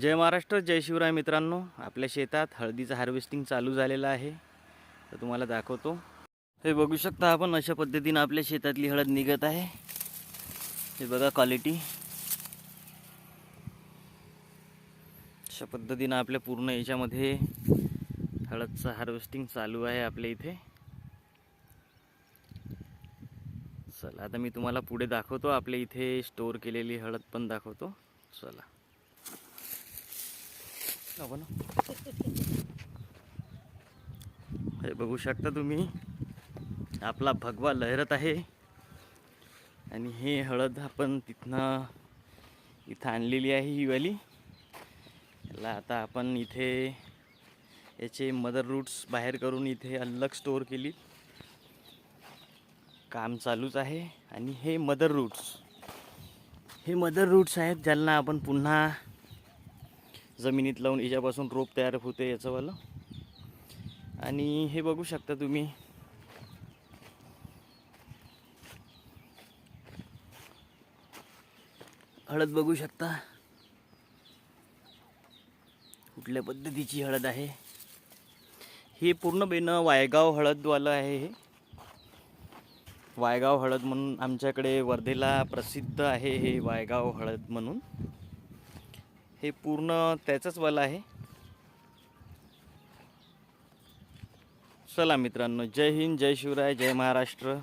जय महाराष्ट्र जय शिवराय मित्रांनो. आपल्या शेतात हळदीचं हार्वेस्टिंग चालू झालेलं आहे. तर तुम्हाला दाखवतो. हे बघू शकता आपण अशा पद्धतीनं आपल्या शेतातली हळद निघत आहे. हे बघा क्वालिटी अशा पद्धतीनं आपल्या पूर्ण याच्यामध्ये हळदचं हार्वेस्टिंग चालू आहे आपल्या इथे. चला आता मी तुम्हाला पुढे दाखवतो. आपल्या इथे स्टोअर केलेली हळद पण दाखवतो. चला. नको ना. हे बघू शकता तुम्ही आपला भगवा लहरत आहे. आणि हे हळद आपण तिथनं इथं आणलेली आहे ही वाली. याला आता आपण इथे याचे मदर रूट्स बाहेर करून इथे अलग स्टोअर केली. काम चालूच आहे. आणि हे मदर रूट्स हे मदर रूट्स आहेत ज्यांना आपण पुन्हा जमिनीत लावून याच्यापासून रोप तयार होते याचंवालं. आणि हे बघू शकता तुम्ही. हळद बघू शकता. कुठल्या पद्धतीची हळद आहे? हे पूर्ण बेनं वायगाव हळदवालं आहे हे. वायगाव हळद म्हणून आमच्याकडे वर्धेला प्रसिद्ध आहे हे वायगाव हळद म्हणून. हे पूर्ण त्याचंच वल आहे. चला मित्रांनो जय हिंद जय शिवराय जय महाराष्ट्र.